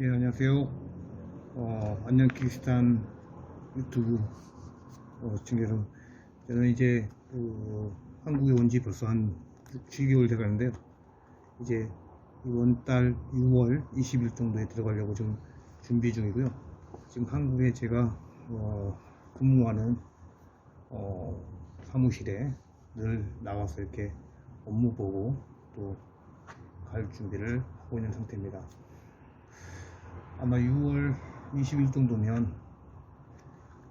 안녕하세요. 어, 안녕 키스탄 유튜브 어, 시청자 여러분. 저는 이제 그 한국에 온 지 벌써 한 6, 7개월 돼 가는데요. 이제 이번 달 6월 20일 정도에 들어가려고 지금 준비 중이고요. 지금 한국에 제가 어, 근무하는 어, 사무실에 늘 나와서 이렇게 업무 보고 또 갈 준비를 하고 있는 상태입니다. 아마 6월 20일 정도면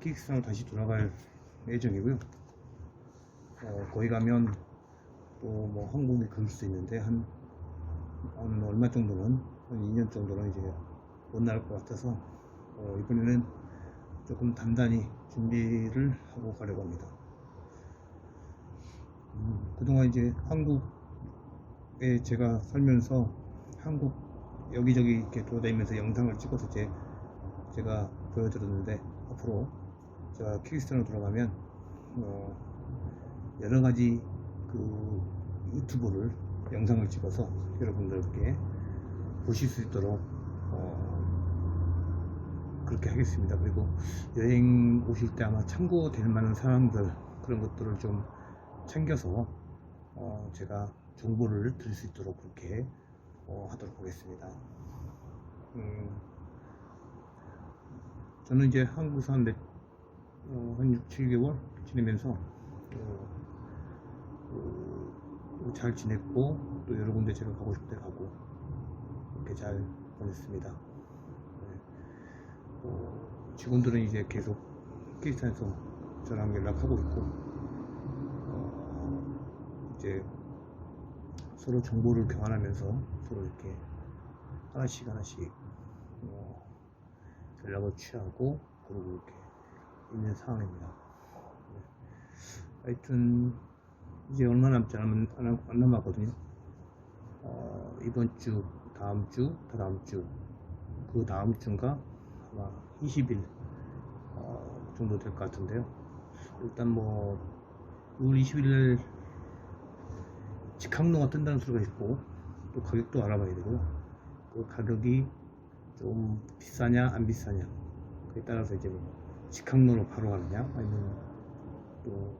킥스타로 다시 돌아갈 예정이고요. 어, 거기 가면 또 뭐 한국에 갈수 있는데 한, 한 얼마 정도는 한 2년 정도는 이제 못 나올 것 같아서 어, 이번에는 조금 단단히 준비를 하고 가려고 합니다. 음, 그동안 이제 한국에 제가 살면서 한국 여기저기 이렇게 돌아다니면서 영상을 찍어서 이제 제가 보여드렸는데 앞으로 제가 키스탄으로 돌아가면 어, 여러 가지 그 유튜브를 영상을 찍어서 여러분들께 보실 수 있도록 어, 그렇게 하겠습니다. 그리고 여행 오실 때 아마 참고될 만한 사항들 그런 것들을 좀 챙겨서 어, 제가 정보를 드릴 수 있도록 그렇게 어, 하도록 하겠습니다. 음, 저는 이제 한국에서 한, 몇, 어, 한 6, 7개월 지내면서 어, 어, 잘 지냈고 또 여러 군데 제가 가고 싶을 때 가고 이렇게 잘 보냈습니다. 네. 어, 직원들은 이제 계속 키스탄에서 저랑 연락하고 있고 어, 이제 서로 정보를 교환하면서 서로 이렇게 하나씩 하나씩 어, 연락을 취하고 그러고 이렇게 있는 상황입니다. 네. 하여튼 이제 얼마 남지 않, 안, 안 남았거든요. 어, 이번 주, 다음 주, 다다음 주, 그 다음 주인가 아마 20일 어, 정도 될 것 같은데요. 일단 뭐 6월 20일 직항로가 뜬다는 소리가 있고 또 가격도 알아봐야 되고요. 그 가격이 좀 비싸냐 안 비싸냐 그에 따라서 이제 뭐 직항로로 바로 가느냐 아니면 또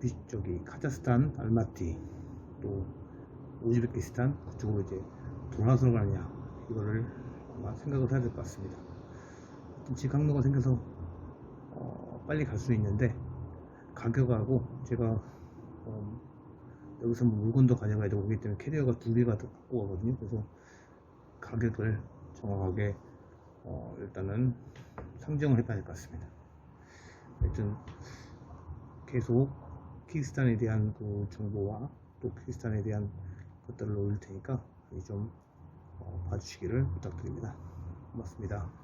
비- 저기 카자흐스탄 알마티 또 우즈베키스탄 그쪽으로 이제 돌아서 가느냐 이거를 아마 생각을 해야 될 것 같습니다. 직항로가 생겨서 어, 빨리 갈 수 있는데 가격하고 제가 어, 여기서 뭐 물건도 가져가야 되고 그렇기 때문에 캐리어가 두 개가 더 갖고 가거든요. 그래서 가격을 정확하게 어, 일단은 상정을 해봐야 될 것 같습니다. 하여튼 계속 키스탄에 대한 그 정보와 또 키스탄에 대한 것들을 올릴 테니까 좀 어, 봐주시기를 부탁드립니다. 고맙습니다.